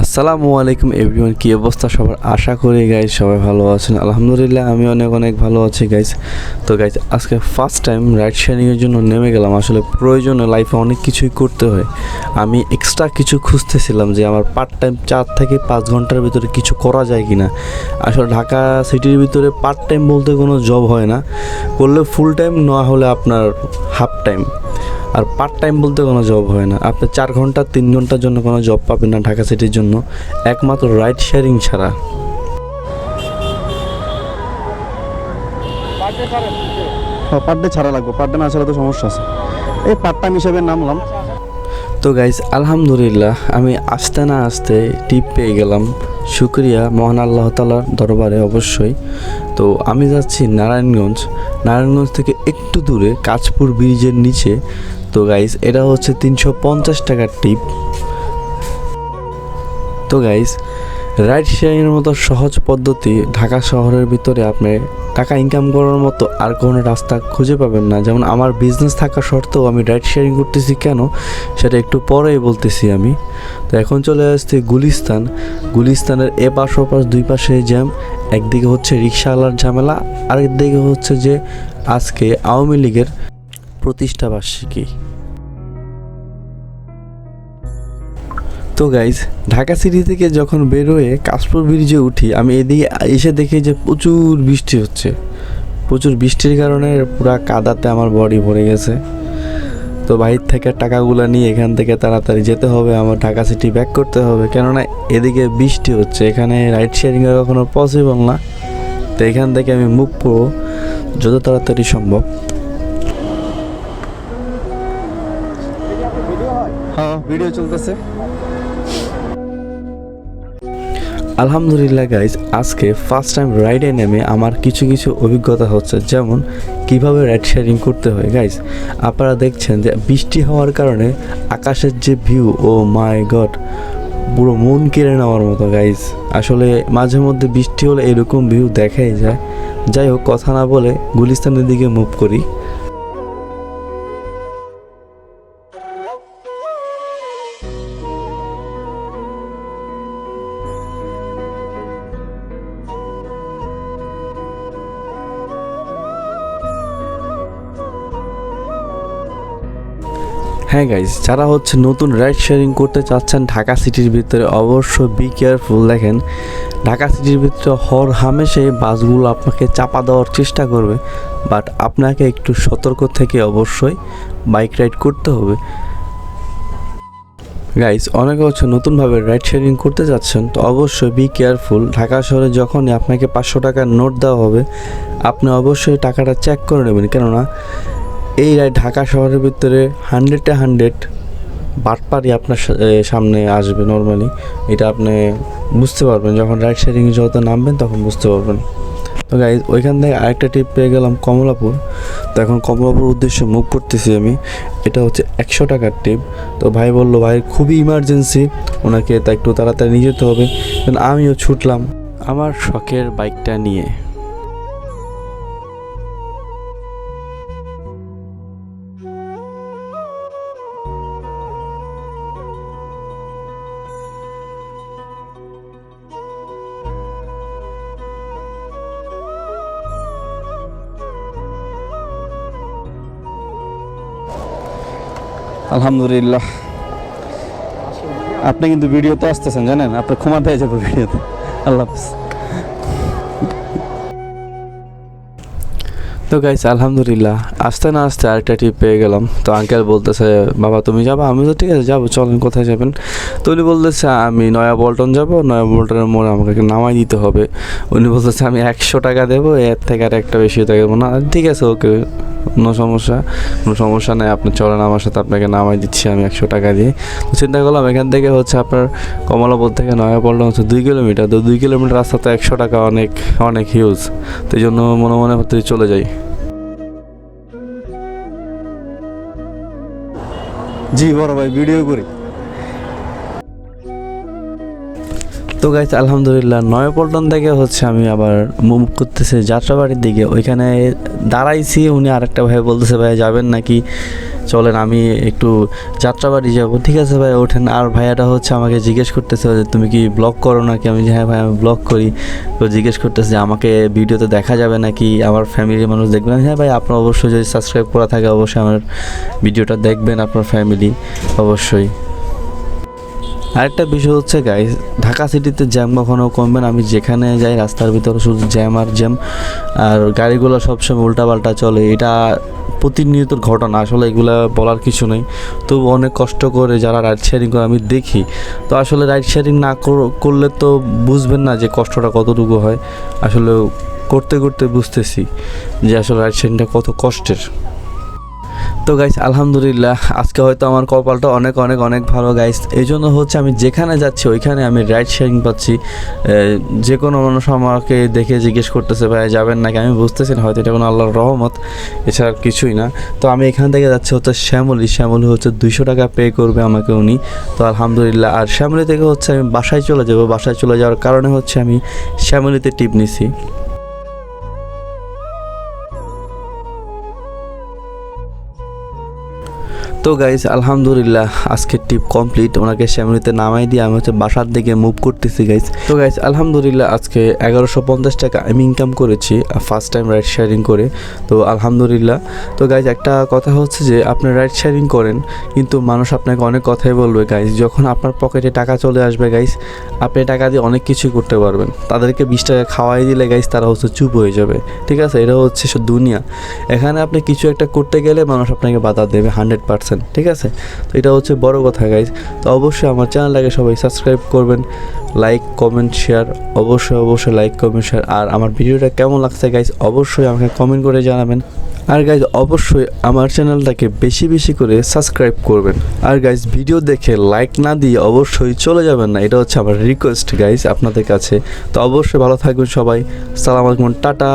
আসসালামু আলাইকুম এভরিওয়ান, কী অবস্থা সবার? আশা করি গাইজ সবাই ভালো আছেন। আলহামদুলিল্লাহ, আমি অনেক অনেক ভালো আছি গাইজ তো গাইজ আজকে ফার্স্ট টাইম রাইড শেয়ারিংয়ের জন্য নেমে গেলাম। আসলে প্রয়োজনে লাইফে অনেক কিছুই করতে হয়। আমি এক্সট্রা কিছু খুঁজতেছিলাম যে আমার পার্ট টাইম চার থেকে পাঁচ ঘণ্টার ভিতরে কিছু করা যায় কি না আসলে ঢাকা সিটির ভিতরে পার্ট টাইম বলতে কোনো জব হয় না। করলে ফুল টাইম না হলে আপনার হাফ টাইম আর পার্ট টাইম বলতে কোনো জব হয় না। আপনি চার ঘণ্টা তিন ঘণ্টার জন্য কোনো জব পাবেন না ঢাকা সিটির জন্য। একমাত্র রাইড শেয়ারিং ছাড়া। পার ডে ছাড়া লাগবে। পার ডে না ছাড়া তো সমস্যা আছে। এই পার্ট টাইম হিসেবে নামলাম। তো গাইজ আলহামদুলিল্লাহ আমি আসতে না আসতে টিপ পেয়ে গেলাম। শুক্রিয়া মহান আল্লাহ তালার দরবারে অবশ্যই। তো আমি যাচ্ছি নারায়ণগঞ্জ। নারায়ণগঞ্জ থেকে একটু দূরে কাঁচপুর ব্রিজের নিচে। তো গাইস এটা হচ্ছে তিনশো পঞ্চাশ টাকার টিপ তো গাইজ রাইড শেয়ারিংয়ের মতো সহজ পদ্ধতি ঢাকা শহরের ভিতরে আপনি টাকা ইনকাম করার মতো আর কোনো রাস্তা খুঁজে পাবেন না। যেমন আমার বিজনেস থাকা সত্ত্বেও আমি রাইড শেয়ারিং করতেছি কেন, সেটা একটু পরেই বলতেছি আমি। তো এখন চলে আসছি গুলিস্তান। গুলিস্তানের এ পাশ ও পাশ দুই পাশে জ্যাম একদিকে হচ্ছে রিক্সাওয়ালার ঝামেলা, আরেকদিকে হচ্ছে যে আজকে আওয়ামী লীগের প্রতিষ্ঠা তো গাইজ ঢাকা সিটি থেকে যখন বের হয়ে কাশপুর ব্রিজে উঠি, আমি এদিকে এসে দেখি যে প্রচুর বৃষ্টি হচ্ছে। প্রচুর বৃষ্টির কারণে পুরা কাদাতে আমার বডি ভরে গেছে। তো বাইর থেকে টাকাগুলো নিয়ে এখান থেকে তাড়াতাড়ি যেতে হবে, আমার ঢাকা সিটি ব্যাক করতে হবে। কেননা এদিকে বৃষ্টি হচ্ছে, এখানে রাইড শেয়ারিং এর কখনো পসিবল না। তো এখান থেকে আমি মুখ পুরো যত তাড়াতাড়ি সম্ভব। হ্যাঁ ভিডিও চলতেছে। আলহামদুলিল্লাহ গাইজ আজকে ফার্স্ট টাইম রাইডে নেমে আমার কিছু কিছু অভিজ্ঞতা হচ্ছে, যেমন কীভাবে রাইড শেয়ারিং করতে হয়। গাইজ আপনারা দেখছেন যে বৃষ্টি হওয়ার কারণে আকাশের যে ভিউ ও মাই গড পুরো মন কেড়ে নেওয়ার মতো। গাইজ আসলে মাঝে মধ্যে বৃষ্টি হলে এরকম ভিউ দেখাই যায়। যাই হোক, কথা না বলে গুলিস্তানের দিকে মুভ করি। হ্যাঁ গাইজ যারা হচ্ছে নতুন রাইড শেয়ারিং করতে চাচ্ছেন ঢাকা সিটির ভিতরে, অবশ্যই বি কেয়ারফুল দেখেন, ঢাকা সিটির ভিতরে হর হামেশে বাসগুলো আপনাকে চাপা দেওয়ার চেষ্টা করবে বাট আপনাকে একটু সতর্ক থেকে অবশ্যই বাইক রাইড করতে হবে। গাইজ অনেকে হচ্ছে নতুনভাবে রাইড শেয়ারিং করতে যাচ্ছেন তো অবশ্যই বি কেয়ারফুল ঢাকা শহরে যখনই আপনাকে পাঁচশো টাকার নোট দেওয়া হবে, আপনি অবশ্যই টাকাটা চেক করে নেবেন, কেননা এই ঢাকা শহরের ভিতরে হান্ড্রেডে হান্ড্রেড বাটপারি আপনার সামনে আসবে নর্মালি এটা আপনি বুঝতে পারবেন, যখন রাইড শেয়ারিং যত নামবেন তখন বুঝতে পারবেন। তো গাইজ ওইখান থেকে আরেকটা টিপ পেয়ে গেলাম কমলাপুর। তো এখন কমলাপুর উদ্দেশ্যে মুভ করতেছি আমি। এটা হচ্ছে একশো টাকার টিপ তো ভাই বলল, ভাই, খুবই ইমার্জেন্সি ওনাকে তা একটু তাড়াতাড়ি নিয়ে যেতে হবে। আমিও ছুটলাম। আমার শখের বাইকটা নিয়ে। আলহামদুলিল্লাহ। আপনি কিন্তু ভিডিওতে আসতেছেন, জানেন? আপনার ক্ষমাতে যাব ভিডিওতে। আল্লাহ হাফিজ। তো গাইস আলহামদুলিল্লাহ। আসতে না আসতে আরেকটা টিপ পেয়ে গেলাম। তো আঙ্কেল বলতেছে, বাবা, তুমি যাবা? আমি তো ঠিক আছে, যাব। চলেন, কোথায় যাবেন? তো উনি বলতেছে, আমি নয়া বল্টন যাব। নয়া বল্টনের মোড়ে আমাকে নামাই দিতে হবে। উনি বলতেছে, আমি একশো টাকা দেবো, এর থেকে আর একটা বেশি দেবো না। ঠিক আছে ওকে কোনো সমস্যা কোনো সমস্যা নেই, আপনি চলেন আমার সাথে, আপনাকে নামাই দিচ্ছি আমি একশো টাকা দিয়ে। তো চিন্তা করলাম এখান থেকে হচ্ছে আপনার কমলাপুর থেকে নয়াপল্টন হচ্ছে দুই কিলোমিটার, তো দুই কিলোমিটার রাস্তা তো একশো টাকা অনেক অনেক হিউজ তো এই জন্য মনে মনে হতে চলে যাই। জি বড় ভাই ভিডিও করি। তো গাইজ আলহামদুলিল্লাহ, নয়াপল্টন থেকে হচ্ছে আমি আবার মুভ করতেছি যাত্রাবাড়ির দিকে। ওইখানে দাঁড়াইছি, উনি আরেকটা ভাই বলতেছে ভাই যাবেন নাকি? চলেন, আমি একটু যাত্রাবাড়ি যাব। ঠিক আছে ভাই ওঠেন। আর ভাইয়াটা হচ্ছে আমাকে জিজ্ঞেস করতেছে যে, তুমি কি ব্লগ করো নাকি? আমি হ্যাঁ ভাই, আমি ব্লগ করি। তো জিজ্ঞেস করতেছে যে, আমাকে ভিডিওতে দেখা যাবে নাকি? আমার ফ্যামিলির মানুষ দেখবে না হ্যাঁ ভাই, আপনার অবশ্যই যদি সাবস্ক্রাইব করা থাকে, অবশ্যই আমার ভিডিওটা দেখবেন, আপনার ফ্যামিলি অবশ্যই। আরেকটা বিষয় হচ্ছে গাইস ঢাকা সিটিতে জ্যাম কখনো কমবে না। আমি যেখানে যাই, রাস্তার ভিতরে শুধু জ্যাম আর জ্যাম আর গাড়িগুলো সবসময় উল্টাপাল্টা চলে। এটা প্রতিনিয়ত ঘটনা, আসলে এগুলা বলার কিছু নেই। তো অনেক কষ্ট করে যারা রাইড শেয়ারিং করে, আমি দেখি। তো আসলে রাইড শেয়ারিং না কর- করলে তো বুঝবেন না যে কষ্টটা কতটুকু হয়। আসলে করতে করতে বুঝতেছি যে আসলে রাইড শেয়ারিংটা কত কষ্টের। তো গাইস আলহামদুলিল্লাহ, আজকে হয়তো আমার কপালটা অনেক অনেক অনেক ভালো গাইস এই জন্য হচ্ছে আমি যেখানে যাচ্ছি, ওইখানে আমি রাইড শেয়ারিং পাচ্ছি। যে কোনো মানুষ আমাকে দেখে জিজ্ঞেস করতেছে, ভাই, যাবেন নাকি? আমি বুঝতেছি না, হয়তো এটা কোনো আল্লাহর রহমত, এছাড়া কিছুই না। তো আমি এখান থেকে যাচ্ছি হচ্ছে শ্যামলি। শ্যামলি হচ্ছে দুইশো টাকা পে করবে আমাকে উনি। তো আলহামদুলিল্লাহ, আর শ্যামলি থেকে হচ্ছে আমি বাসায় চলে যাব। বাসায় চলে যাওয়ার কারণে হচ্ছে আমি শ্যামলিতে টিপ নিছি। তো গাইস আলহামদুলিল্লাহ, আজকের টিপ কমপ্লিট ওনাকে শ্যামলিতে নামাই দিয়ে আমি হচ্ছে বাসার দিকে মুভ করতেছি গাইস তো গাইস আলহামদুলিল্লাহ, আজকে এগারোশো পঞ্চাশ টাকা আমি ইনকাম করেছি ফার্স্ট টাইম রাইড শেয়ারিং করে। তো আলহামদুলিল্লাহ। তো গাইজ একটা কথা হচ্ছে যে, আপনি রাইড শেয়ারিং করেন, কিন্তু মানুষ আপনাকে অনেক কথাই বলবে গাইজ যখন আপনার পকেটে টাকা চলে আসবে গাইজ আপনি টাকা দিয়ে অনেক কিছুই করতে পারবেন। তাদেরকে বিশ টাকা খাওয়াই দিলে গাইজ তারা হচ্ছে চুপ হয়ে যাবে। ঠিক আছে? এটা হচ্ছে দুনিয়া। এখানে আপনি কিছু একটা করতে গেলে মানুষ আপনাকে বাধা দেবে হান্ড্রেড পার্সেন্ট ঠিক আছে? তো এটা হচ্ছে বড় কথা গাইজ তো অবশ্যই আমার চ্যানেলটাকে সবাই সাবস্ক্রাইব করবেন লাইক কমেন্ট শেয়ার অবশ্যই অবশ্যই লাইক কমেন্ট শেয়ার আর আমার ভিডিওটা কেমন লাগছে গাইজ অবশ্যই আমাকে কমেন্ট করে জানাবেন। আর গাইজ অবশ্যই আমার চ্যানেলটাকে বেশি বেশি করে সাবস্ক্রাইব করবেন। আর গাইজ ভিডিও দেখে লাইক না দিয়ে অবশ্যই চলে যাবেন না, এটা হচ্ছে আমার রিকোয়েস্ট গাইজ আপনাদের কাছে। তো অবশ্যই ভালো থাকবেন সবাই। সালাম আলাইকুম, টাটা।